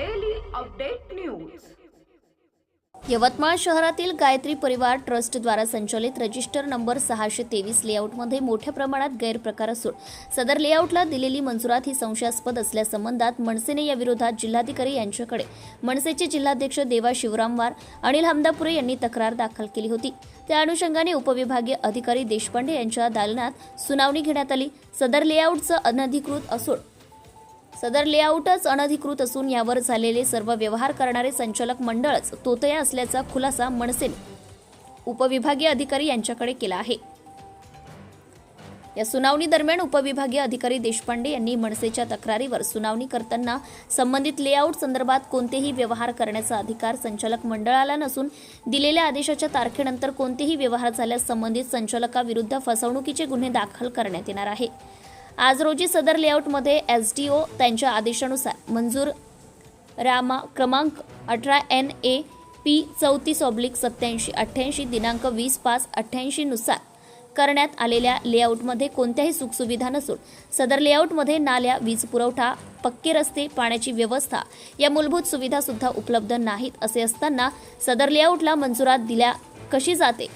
Update news Yavatmal शहरातील गायत्री परिवार ट्रस्टद्वारा संचालित रजिस्टर नंबर सहाशे तेवीस लेआउटमध्ये मोठ्या प्रमाणात गैरप्रकार असून सदर लेआउटला दिलेली मंजुरात ही संशयास्पद असल्यासंबंधात मनसेने या विरोधात जिल्हाधिकारी यांच्याकडे मनसेचे जिल्हाध्यक्ष देवा शिवरामवार अनिल हमदापुरे यांनी तक्रार दाखल केली होती. त्या अनुषंगाने उपविभागीय अधिकारी देशपांडे यांच्या दालनात सुनावणी घेण्यात आली. सदर लेआउटचं अनधिकृत असून सदर लेआउटच अनधिकृत असून यावर झालेले सर्व व्यवहार करणारे संचालक मंडळच तोतया असल्याचा खुलासा मनसेने उपविभागीय अधिकारी यांच्याकडे केला आहे. या सुनावणी दरम्यान उपविभागीय अधिकारी देशपांडे यांनी मनसेच्या तक्रारीवर सुनावणी करताना संबंधित लेआउट संदर्भात कोणतेही व्यवहार करण्याचा अधिकार संचालक मंडळाला नसून दिलेल्या आदेशाच्या तारखेनंतर कोणतेही व्यवहार झाल्यास संबंधित संचालकाविरुद्ध फसवणुकीचे गुन्हे दाखल करण्यात येणार आहे. आज रोजी सदर लेआउटमध्ये ओ त्यांच्या आदेशानुसार मंजूर रामा क्रमांक अठरा एन ए पी चौतीस ऑब्लिक सत्याऐंशी अठ्ठ्याऐंशी दिनांक वीस पाच अठ्ठ्याऐंशी नुसार करण्यात आलेल्या लेआउटमध्ये कोणत्याही सुखसुविधा नसून सदर लेआउटमध्ये नाल्या वीज पुरवठा पक्के रस्ते पाण्याची व्यवस्था या मूलभूत सुविधा सुद्धा उपलब्ध नाहीत असे असताना सदर लेआउटला मंजुरात दिल्या कशी जाते?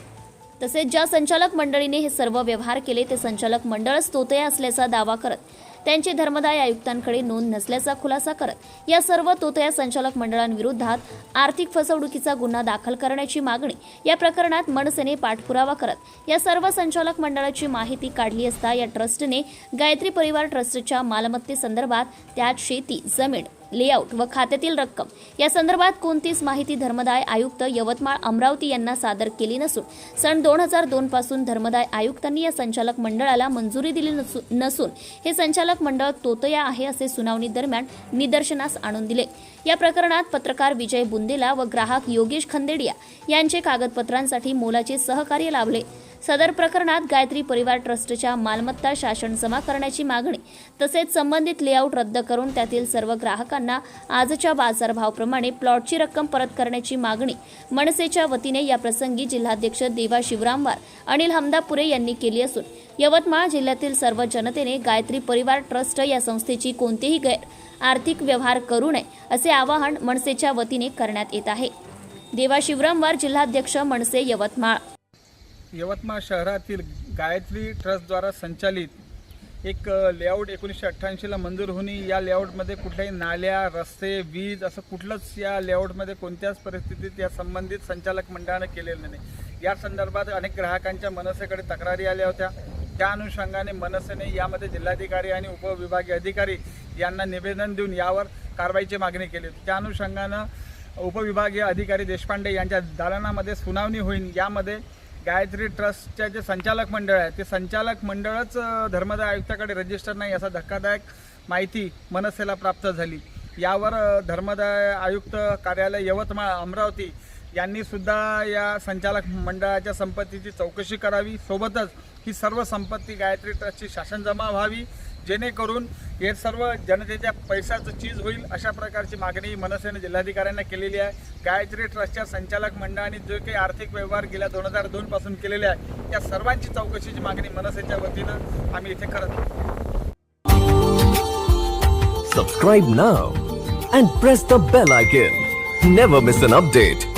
तसेच ज्या संचालक मंडळीने हे सर्व व्यवहार केले ते संचालक मंडळच तोतया असल्याचा दावा करत त्यांची धर्मदाय आयुक्तांकडे नोंद नसल्याचा खुलासा करत या सर्व तोतया संचालक मंडळांविरोधात आर्थिक फसवणुकीचा गुन्हा दाखल करण्याची मागणी या प्रकरणात मनसेने पाठपुरावा करत या सर्व संचालक मंडळाची माहिती काढली असता या ट्रस्टने गायत्री परिवार ट्रस्टच्या मालमत्तेसंदर्भात त्यात शेती जमीन लेआउट व खात्यातील रक्कम. या संदर्भात कोणतीच माहिती धर्मदाय आयुक्त यवतमाळ अमरावती यांना सादर केली नसून सन दोन हजार दोन पासून धर्मदाय आयुक्तांनी या संचालक मंडळाला मंजुरी दिली नसून हे संचालक मंडळ तोतया आहे असे सुनावणी दरम्यान निदर्शनास आणून दिले. या प्रकरणात पत्रकार विजय बुंदेला व ग्राहक योगेश खंदेडिया यांचे कागदपत्रांसाठी मोलाचे सहकार्य लाभले. सदर प्रकरणात गायत्री परिवार ट्रस्टच्या मालमत्ता शासन जमा करण्याची मागणी तसेच संबंधित लेआउट रद्द करून त्यातील सर्व ग्राहकांना आजच्या बाजारभावाप्रमाणे प्लॉटची रक्कम परत करण्याची मागणी मनसेच्या वतीने या प्रसंगी जिल्हाध्यक्ष देवा शिवरामवार अनिल हमदापुरे यांनी केली असून यवतमाळ जिल्ह्यातील सर्व जनतेने गायत्री परिवार ट्रस्ट या संस्थेची कोणतेही गैर आर्थिक व्यवहार करू नये असे आवाहन मनसेच्या वतीने करण्यात येत आहे. देवा शिवरामवार जिल्हाध्यक्ष मनसे यवतमाळ. यवतमाळ शहरातील गायत्री ट्रस्टद्वारा संचालित एक लेआउट एकोणीसशे अठ्ठ्याऐंशीला मंजूर होणे या लेआउटमध्ये कुठल्याही नाल्या रस्ते वीज असं कुठलंच या लेआउटमध्ये कोणत्याच परिस्थितीत या संबंधित संचालक मंडळानं केलेलं नाही. या संदर्भात अनेक ग्राहकांच्या मनसेकडे तक्रारी आल्या होत्या. त्या अनुषंगाने मनसेने यामध्ये जिल्हाधिकारी आणि उपविभागीय अधिकारी यांना निवेदन देऊन यावर कारवाईची मागणी केली होती. त्या अनुषंगानं उपविभागीय अधिकारी देशपांडे यांच्या दालनामध्ये सुनावणी होईल. यामध्ये गायत्री ट्रस्टचे जे संचालक मंडळ आहे ते संचालक मंडळच धर्मदाय आयुक्ताकडे रजिस्टर नाही असा धक्कादायक माहिती मनसेला प्राप्त झाली. यावर धर्मदाय आयुक्त कार्यालय यवतमाळ अमरावती यांनी सुद्धा या संचालक मंडळाच्या संपत्तीची चौकशी करावी. सोबतच ही सर्व संपत्ती गायत्री ट्रस्टची शासन जमा व्हावी जेणेकरून हे सर्व जनतेच्या पैशाचं चीज होईल अशा प्रकारची मागणी मनसेने जिल्हाधिकाऱ्यांना केलेली आहे. गायत्री ट्रस्टच्या संचालक मंडळाने जे काही आर्थिक व्यवहार गेल्या दोन हजार दोनपासून केलेले आहे त्या सर्वांची चौकशीची मागणी मनसेच्या वतीनं आम्ही इथे करत subscribe now and press the bell icon never miss an update.